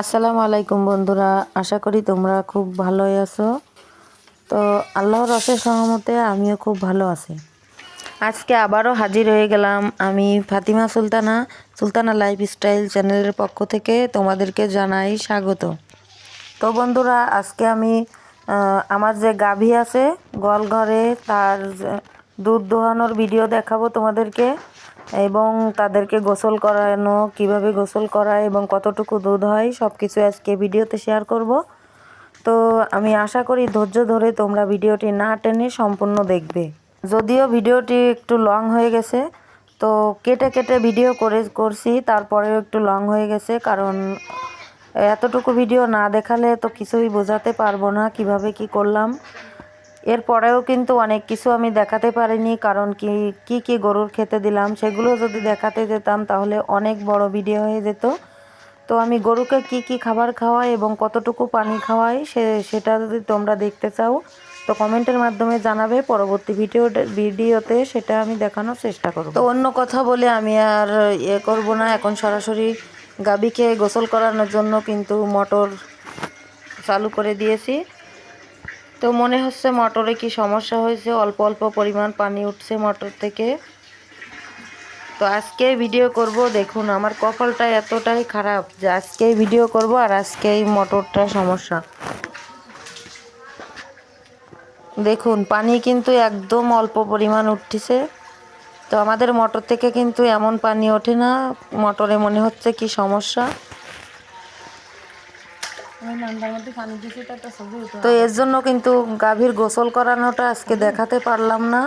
আসসালামু আলাইকুম বন্ধুরা, আশা করি তোমরা খুব ভালোই আছো। তো আল্লাহর অশেষ সহমতে আমিও খুব ভালো আছি। আজকে আবারও হাজির হয়ে গেলাম আমি ফাতিমা সুলতানা সুলতানা লাইফস্টাইল চ্যানেলের পক্ষ থেকে তোমাদেরকে জানাই স্বাগত। তো বন্ধুরা, আজকে আমি আমার যে গাভী আছে, গোয়ালঘরে তার দুধ দোহানোর ভিডিও দেখাবো তোমাদেরকে। এবং তাদেরকে গোসল করানো, কীভাবে গোসল করায় এবং কতটুকু দুধ হয় সব কিছু আজকে ভিডিওতে শেয়ার করব। তো আমি আশা করি ধৈর্য ধরে তোমরা ভিডিওটি না টেনে সম্পূর্ণ দেখবে। যদিও ভিডিওটি একটু লং হয়ে গেছে, তো কেটে কেটে ভিডিও করে, করছি, তারপরেও একটু লং হয়ে গেছে, কারণ এতটুকু ভিডিও না দেখালে তো কিছুই বোঝাতে পারব না কীভাবে কি করলাম। এরপরেও কিন্তু অনেক কিছু আমি দেখাতে পারিনি, কারণ কি কি কি গরুর খেতে দিলাম সেগুলো যদি দেখাতে যেতাম তাহলে অনেক বড় ভিডিও হয়ে যেত। তো আমি গরুকে কি কি খাবার খাওয়াই এবং কতটুকু পানি খাওয়াই সে, সেটা যদি তোমরা দেখতে চাও, তো কমেন্টের মাধ্যমে জানাবে। পরবর্তী ভিডিও ভিডিওতে সেটা আমি দেখানোর চেষ্টা করব। তো অন্য কথা বলে আমি আর ইয়ে করব না। এখন সরাসরি গাবিকে গোসল করানোর জন্য কিন্তু মোটর চালু করে দিয়েছি। তো মনে হচ্ছে মটরে কি সমস্যা হয়েছে? অল্প অল্প পরিমাণ পানি উঠছে মোটর থেকে। তো আজকে ভিডিও করব, দেখুন আমার কপালটা এতটাই খারাপ যে আজকে ভিডিও করব আর আজকেই মোটরটা সমস্যা। দেখুন, পানি কিন্তু একদম অল্প পরিমাণ উঠতেছে তো আমাদের মোটর থেকে কিন্তু এমন পানি ওঠে না, মোটরে মনে হচ্ছে কি সমস্যা। তো এর জন্য কিন্তু গাভীর গোসল করানোটা আজকে দেখাতে পারলাম না।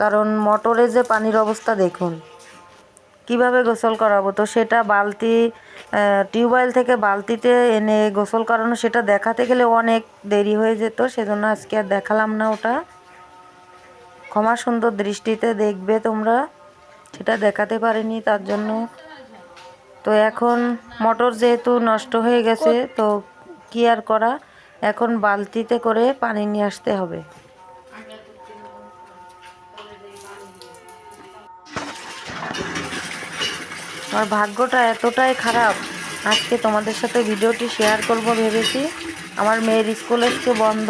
কারণ মোটরে যে পানির অবস্থা দেখুন। কীভাবে গোসল করাবো? তো সেটা বালতি টিউবওয়েল থেকে বালতিতে এনে গোসল করানো সেটা দেখাতে গেলে অনেক দেরি হয়ে যেত। সেজন্য আজকে আর দেখালাম না ওটা। ক্ষমা সুন্দর দৃষ্টিতে দেখবে তোমরা। সেটা দেখাতে পারিনি তার জন্য। তো এখন মোটর যেহেতু নষ্ট হয়ে গেছে তো কি আর করা, এখন বালতিতে করে পানি নিয়ে আসতে হবে। আমার ভাগ্যটা এতটাই খারাপ। আজকে তোমাদের সাথে ভিডিওটি শেয়ার করব ভেবেছি। আমার মেয়ের স্কুল আজকে বন্ধ,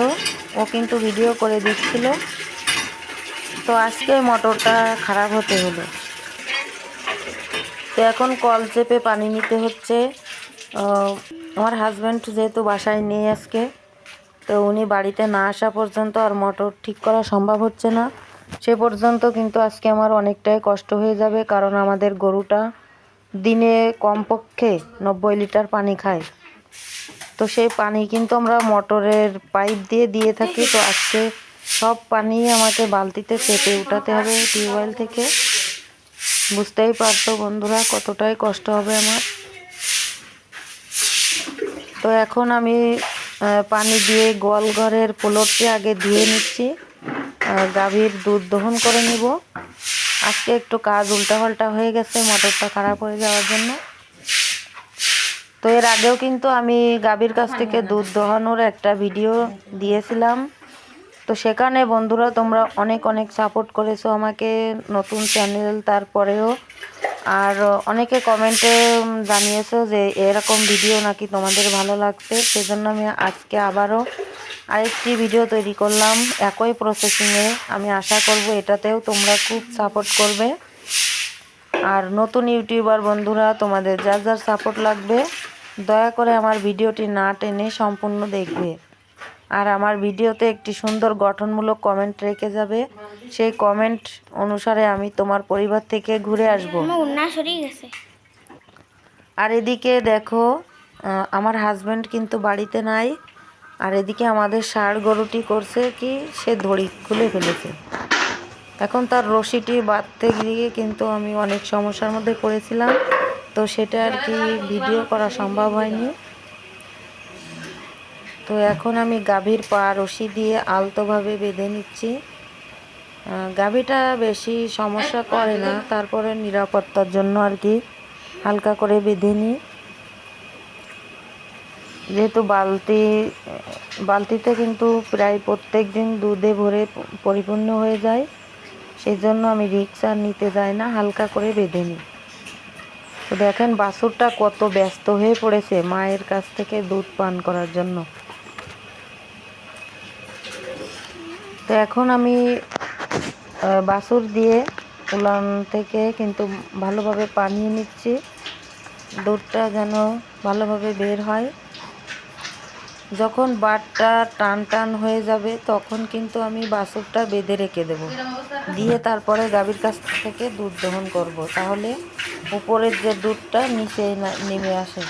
ও কিন্তু ভিডিও করে দিচ্ছিল। তো আজকে মোটরটা খারাপ হতে হলো। তো এখন কল চেপে পানি নিতে হচ্ছে। আমার হাজব্যান্ড যেহেতু বাসায় নেই আজকে, তো উনি বাড়িতে না আসা পর্যন্ত আর মোটর ঠিক করা সম্ভব হচ্ছে না। সে পর্যন্ত কিন্তু আজকে আমার অনেকটাই কষ্ট হয়ে যাবে, কারণ আমাদের গরুটা দিনে কমপক্ষে নব্বই লিটার পানি খায়। তো সেই পানি কিন্তু আমরা মোটরের পাইপ দিয়ে দিয়ে থাকি, তো আজকে সব পানি আমাকে বালতিতে চেপে উঠাতে হবে টিউবওয়েল থেকে। বুঝতেই পারছ বন্ধুরা কতটাই কষ্ট হবে আমার। তো এখন আমি পানি দিয়ে গোয়াল ঘরের পোলটটি আগে ধুয়ে নিচ্ছি গাভীর দুধ দহন করে নিব। আজকে একটু কাজ উল্টাপাল্টা হয়ে গেছে, মোটরটা খারাপ হয়ে যাওয়ার জন্য। তো এর আগেও কিন্তু আমি গাভীর কাছ থেকে দুধ দোহানোর একটা ভিডিও দিয়েছিলাম। তো সেখানে বন্ধুরা তোমরা অনেক অনেক সাপোর্ট করেছ আমাকে, নতুন চ্যানেল তারপরেও আর অনেকে কমেন্টে জানিয়েছো যে এরকম ভিডিও নাকি তোমাদের ভালো লাগছে। সেজন্য আমি আজকে আবারও আরেকটি ভিডিও তৈরি করলাম একই প্রসেসিংয়ে আমি আশা করব এটাতেও তোমরা খুব সাপোর্ট করবে। আর নতুন ইউটিউবার বন্ধুরা, তোমাদের যার যার সাপোর্ট লাগবে, দয়া করে আমার ভিডিওটি না টেনে সম্পূর্ণ দেখবে। আর আমার ভিডিওতে একটি সুন্দর গঠনমূলক কমেন্ট রেখে যাবে। সেই কমেন্ট অনুসারে আমি তোমার পরিবার থেকে ঘুরে আসব। আর এদিকে দেখো আমার হাজব্যান্ড কিন্তু বাড়িতে নাই। আর এদিকে আমাদের ষাঁড় গরুটি করছে কি সে দড়ি খুলে ফেলেছে। এখন তার রশিটি বাঁধতে গিয়ে কিন্তু আমি অনেক সমস্যার মধ্যে পড়েছিলাম। তো সেটা আর কি ভিডিও করা সম্ভব হয়নি। তো এখন আমি গাভীর পা রশি দিয়ে আলতোভাবে বেঁধে নিচ্ছি। গাভীটা বেশি সমস্যা করে না, তারপরে নিরাপত্তার জন্য আর কি হালকা করে বেঁধে নিই। যেহেতু বালতি, বালতিতে কিন্তু প্রায় প্রত্যেক দিন দুধে ভরে পরিপূর্ণ হয়ে যায় সেই জন্য আমি রিক্স আর নিতে যাই না, হালকা করে বেঁধে নিই। তো দেখেন বাছুরটা কত ব্যস্ত হয়ে পড়েছে মায়ের কাছ থেকে দুধ পান করার জন্য। তো এখন আমি বাসুর দিয়ে উলান থেকে কিন্তু ভালোভাবে পানিয়ে নিচ্ছি। দুধটা যেন ভালোভাবে বের হয়। যখন বাটটা টান টান হয়ে যাবে, তখন কিন্তু আমি বাসুরটা বেঁধে রেখে দেব। দিয়ে তারপরে গাভীর কাছ থেকে দুধ দহন করব। তাহলে উপরের যে দুধটা নিচে নেমে আসে।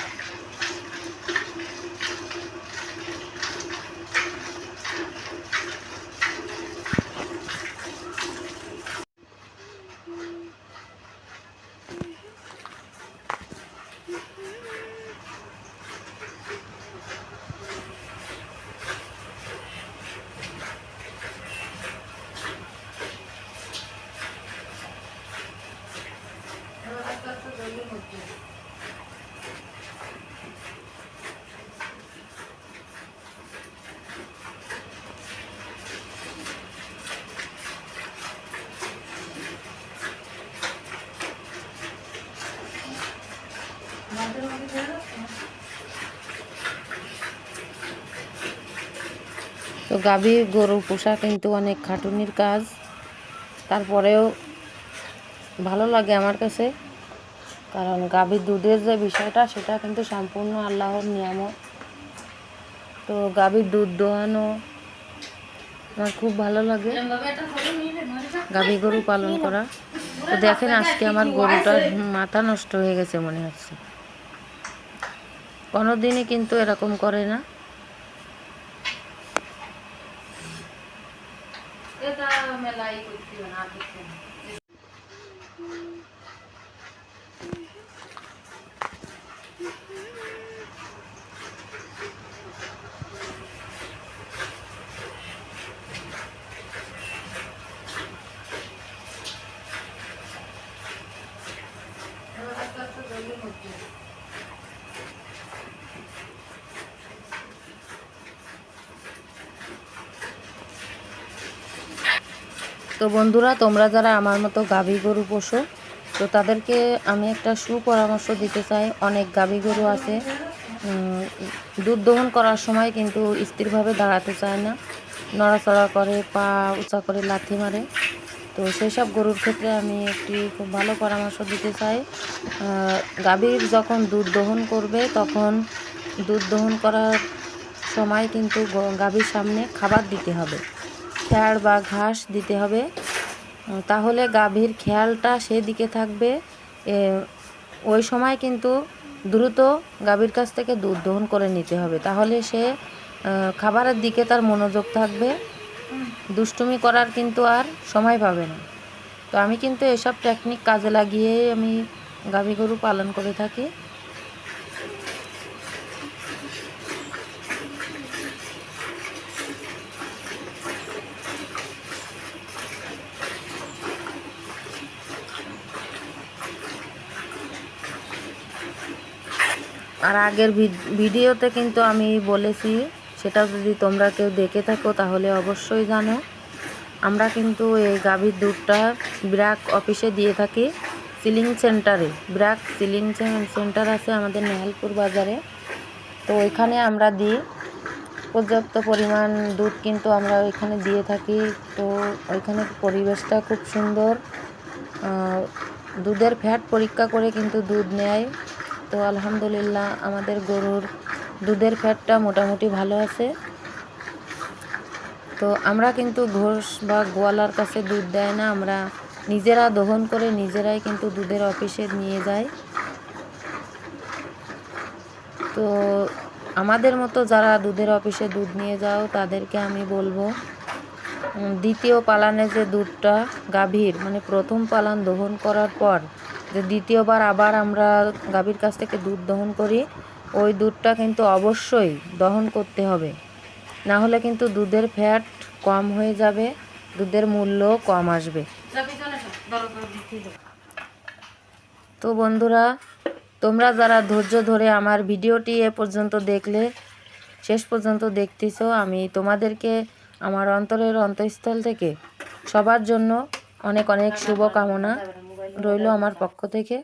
তো গাভী গরু পোষা কিন্তু অনেক খাটুনির কাজ। তারপরেও ভালো লাগে আমার কাছে। কারণ গাভীর দুধের যে বিষয়টা, সেটা কিন্তু সম্পূর্ণ আল্লাহর নিয়ামত। তো গাভীর দুধ দোয়ানো আমার খুব ভালো লাগে। গাভী গরু পালন করা। তো দেখেন আজকে আমার গরুটার মাথা নষ্ট হয়ে গেছে মনে হচ্ছে। কোনোদিনই কিন্তু এরকম করে না। তো বন্ধুরা, তোমরা যারা আমার মতো গাভী গরু পোষো, তো তাদেরকে আমি একটা সুপরামর্শ দিতে চাই। অনেক গাভী গরু আছে দুধ দহন করার সময় কিন্তু স্থিরভাবে দাঁড়াতে চায় না। নড়াচড়া করে, পা উঁচা করে লাথি মারে। তো সেই সব গরুর ক্ষেত্রে আমি একটি খুব ভালো পরামর্শ দিতে চাই। গাভীর যখন দুধ দহন করবে, তখন দুধ দহন করার সময় কিন্তু গাভীর সামনে খাবার দিতে হবে। খ্যাড় বা ঘাস দিতে হবে। তাহলে গাভীর খেয়ালটা সেদিকে থাকবে। ওই সময় কিন্তু দ্রুত গাভীর কাছ থেকে দুধ দহন করে নিতে হবে। তাহলে সে খাবারের দিকে তার মনোযোগ থাকবে। দুষ্টুমি করার কিন্তু আর সময় পাবে না। তো আমি কিন্তু এসব টেকনিক কাজে লাগিয়েই আমি গাভী গরু পালন করে থাকি। আর আগের ভিড- ভিডিওতে কিন্তু আমি বলেছি সেটা যদি তোমরা কেউ দেখে থাকো, তাহলে অবশ্যই জানো। আমরা কিন্তু এই গাভীর দুধটা ব্র্যাক অফিসে দিয়ে থাকি সিলিং সেন্টারে। ব্র্যাক সিলিং সেন্টার আছে আমাদের নেহালপুর বাজারে। তো ওইখানে আমরা দিই। পর্যাপ্ত পরিমাণ দুধ কিন্তু আমরা ওইখানে দিয়ে থাকি। তো ওইখানে পরিবেশটা খুব সুন্দর। দুধের ফ্যাট পরীক্ষা করে কিন্তু দুধ নেয়। তো আলহামদুলিল্লাহ আমাদের গরুর দুধের ফ্যাটটা মোটামুটি ভালো আছে। তো আমরা কিন্তু ঘোষ বা গোয়ালার কাছে দুধ দেয় না, আমরা নিজেরা দহন করে নিজেরাই কিন্তু দুধের অফিসে নিয়ে যাই। তো আমাদের মতো যারা দুধের অফিসে দুধ নিয়ে যাও, তাদেরকে আমি বলব দ্বিতীয় পালানে যে দুধটা গাভীর মানে প্রথম পালান দহন করার পর, যে দ্বিতীয়বার আবার আমরা গাভীর কাছ থেকে দুধ দহন করি ওই দুধটা কিন্তু অবশ্যই দহন করতে হবে। না হলে কিন্তু দুধের ফ্যাট কম হয়ে যাবে, দুধের মূল্য কম আসবে। তো বন্ধুরা, তোমরা যারা ধৈর্য ধরে আমার ভিডিওটি এ পর্যন্ত দেখলে, শেষ পর্যন্ত দেখতেছো, আমি তোমাদেরকে আমার অন্তরের অন্তঃস্থল থেকে সবার জন্য অনেক অনেক শুভকামনা রইল আমার পক্ষ থেকে।